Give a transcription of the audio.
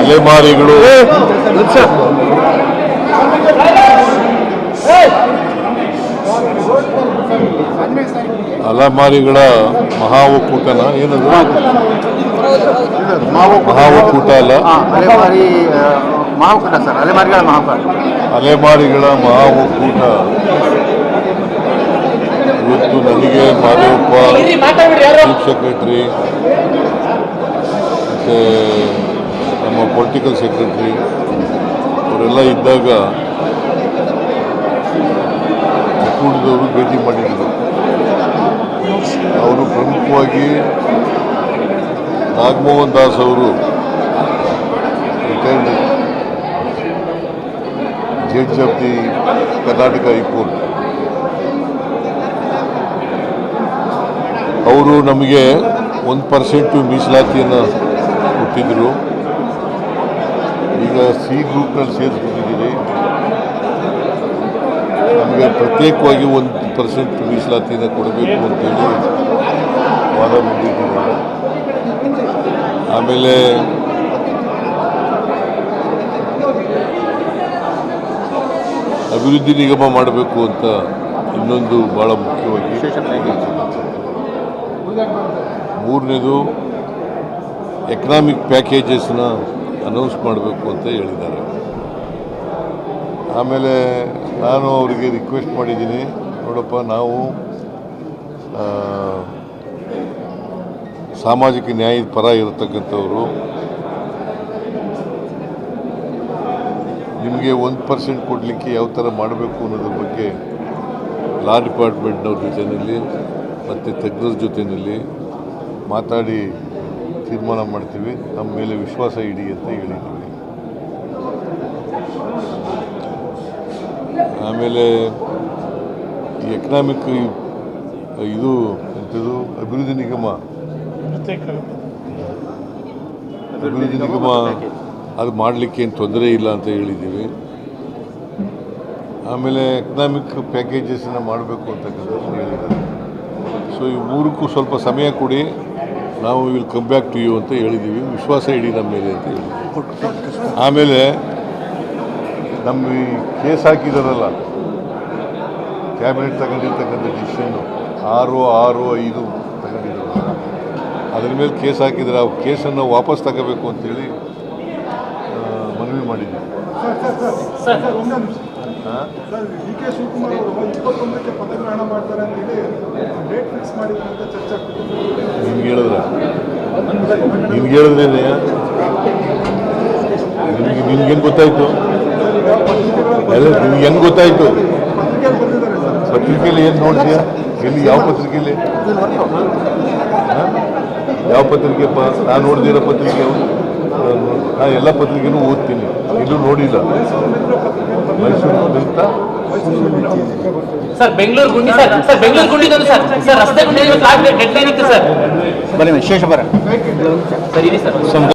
ಅಲೆಮಾರಿಗಳು. ಅಲೆಮಾರಿಗಳ ಮಹಾ ಒಕ್ಕೂಟನ ಏನದು? ಮಹಾ ಒಕ್ಕೂಟ ಅಲ್ಲ ಅಲೆಮಾರಿ ಮಹಾಕೂಟ ಸರ್. ಅಲೆಮಾರಿಗಳ ಮಹಾಕೂಟ ಅಲೆಮಾರಿಗಳ ಮಹಾ ಒಕ್ಕೂಟ ಇವತ್ತು ನನಗೆ ಮಾದೇವಪ್ಪ ಚೀಫ್ ಸೆಕ್ರೆಟರಿ ಮತ್ತು ಪೊಲಿಟಿಕಲ್ ಸೆಕ್ರೆಟರಿ ಅವರೆಲ್ಲ ಇದ್ದಾಗ ಕೂಡಿದವರು ಭೇಟಿ ಮಾಡಿದ್ರು. ಅವರು ಪ್ರಮುಖವಾಗಿ ನಾಗಮೋಹನ್ ದಾಸ್ ಅವರು retired judge of the Karnataka high court. ಅವರು ನಮಗೆ ಒಂದು ಪರ್ಸೆಂಟು ಮೀಸಲಾತಿಯನ್ನು ಕೊಟ್ಟಿದ್ದರು ಈಗ ಸಿ ಗ್ರೂಪ್ನಲ್ಲಿ ಸೇರಿಸ್ಬಿಟ್ಟಿದ್ದೀವಿ ನಮಗೆ ಪ್ರತ್ಯೇಕವಾಗಿ ಒಂದು ಪರ್ಸೆಂಟ್ ಮೀಸಲಾತಿಯನ್ನು ಕೊಡಬೇಕು ಅಂತೇಳಿ ವಾದ ಮುಂದಿಟ್ಟಿದ್ದಾರೆ ಆಮೇಲೆ ಅಭಿವೃದ್ಧಿ ನಿಗಮ ಮಾಡಬೇಕು ಅಂತ ಇನ್ನೊಂದು ಭಾಳ ಮುಖ್ಯವಾಗಿ ಮೂರನೇದು ಎಕನಾಮಿಕ್ ಪ್ಯಾಕೇಜಸ್ನ ಅನೌನ್ಸ್ ಮಾಡಬೇಕು ಅಂತ ಹೇಳಿದ್ದಾರೆ. ಆಮೇಲೆ ನಾನು ಅವರಿಗೆ ರಿಕ್ವೆಸ್ಟ್ ಮಾಡಿದ್ದೀನಿ. ನೋಡಪ್ಪ, ನಾವು ಸಾಮಾಜಿಕ ನ್ಯಾಯದ ಪರ ಇರತಕ್ಕಂಥವ್ರು. ನಿಮಗೆ ಒಂದು ಪರ್ಸೆಂಟ್ ಕೊಡಲಿಕ್ಕೆ ಯಾವ ಥರ ಮಾಡಬೇಕು ಅನ್ನೋದ್ರ ಬಗ್ಗೆ ಲಾ ಡಿಪಾರ್ಟ್ಮೆಂಟ್ನವ್ರ ಜೊತೆಯಲ್ಲಿ ಮತ್ತು ತಜ್ಞರ ಜೊತೆಯಲ್ಲಿ ಮಾತಾಡಿ ತೀರ್ಮಾನ ಮಾಡ್ತೀವಿ. ನಮ್ಮ ಮೇಲೆ ವಿಶ್ವಾಸ ಇಡಿ ಅಂತ ಹೇಳಿದ್ದೀವಿ. ಆಮೇಲೆ ಈ ಎಕನಾಮಿಕ್ ಇದು ಎಂಥದ್ದು ಅಭಿವೃದ್ಧಿ ನಿಗಮ. ಅಭಿವೃದ್ಧಿ ನಿಗಮ ಅದು ಮಾಡಲಿಕ್ಕೆ ಏನು ತೊಂದರೆ ಇಲ್ಲ ಅಂತ ಹೇಳಿದ್ದೀವಿ. ಆಮೇಲೆ ಎಕನಾಮಿಕ್ ಪ್ಯಾಕೇಜಸ್ನ ಮಾಡಬೇಕು ಅಂತಕ್ಕಂಥದ್ದು ಹೇಳಿದ್ದಾರೆ. ಸೊ ಈ ಮೂರಕ್ಕೂ ಸ್ವಲ್ಪ ಸಮಯ ಕೊಡಿ. ನಾವು will come back to you ಅಂತ ಹೇಳಿದ್ದೀವಿ ವಿಶ್ವಾಸ ಇಡಿ ನಮ್ಮ ಮೇಲೆ ಅಂತ ಹೇಳಿ ಆಮೇಲೆ ನಮ್ಮ ಈ ಕೇಸ್ ಹಾಕಿದಾರಲ್ಲ ಕ್ಯಾಬಿನೆಟ್ ತಗೊಂಡಿರ್ತಕ್ಕಂಥ ಡಿಸಿಷನ್ನು ಆರು ಆರು, ಐದು ತಗೊಂಡಿದ್ದಾರೆ. ಅದ್ರ ಮೇಲೆ ಕೇಸ್ ಹಾಕಿದರೆ. ಆ ಕೇಸನ್ನು ವಾಪಸ್ ತಗೋಬೇಕು ಅಂತೇಳಿ ಮನವಿ ಮಾಡಿದ್ವಿ. ನಿನ್ಗೆ ಹೇಳಿದ್ರ? ನಿನ್ಗೆ ನಿನ್ಗೇನು ಗೊತ್ತಾಯ್ತು? ಅಲ್ಲ ನಿಮ್ಗೆ ಹೆಂಗೆ ಗೊತ್ತಾಯ್ತು? ಪತ್ರಿಕೆಯಲ್ಲಿ ಏನು ನೋಡ್ತೀಯಾ? ಎಲ್ಲಿ ಯಾವ ಪತ್ರಿಕೆಯಲ್ಲಿ ಯಾವ ಪತ್ರಿಕೆಪ್ಪ ನಾನು ನೋಡ್ದಿರೋ ಪತ್ರಿಕೆ ನಾನು ಎಲ್ಲ ಪತ್ರಿಕೆನೂ ಓದ್ತೀನಿ. ಇಲ್ಲೂ ನೋಡಿಲ್ಲ. ಸರ್ ಬೆಂಗಳೂರು ಗುಂಡಿ ಸರ್ ಸರ್ ಬೆಂಗಳೂರು ಗುಂಡಿದೊಂದು ಸರ್ ಸರ್ ರಸ್ತೆ ಗುಂಡಿ ಡೆಡ್ ಲೈನ್ ಇತ್ತು ಸರ್. ಬನ್ನಿ ಶೇಷ ಬರ. ಸರಿ ಸರ್.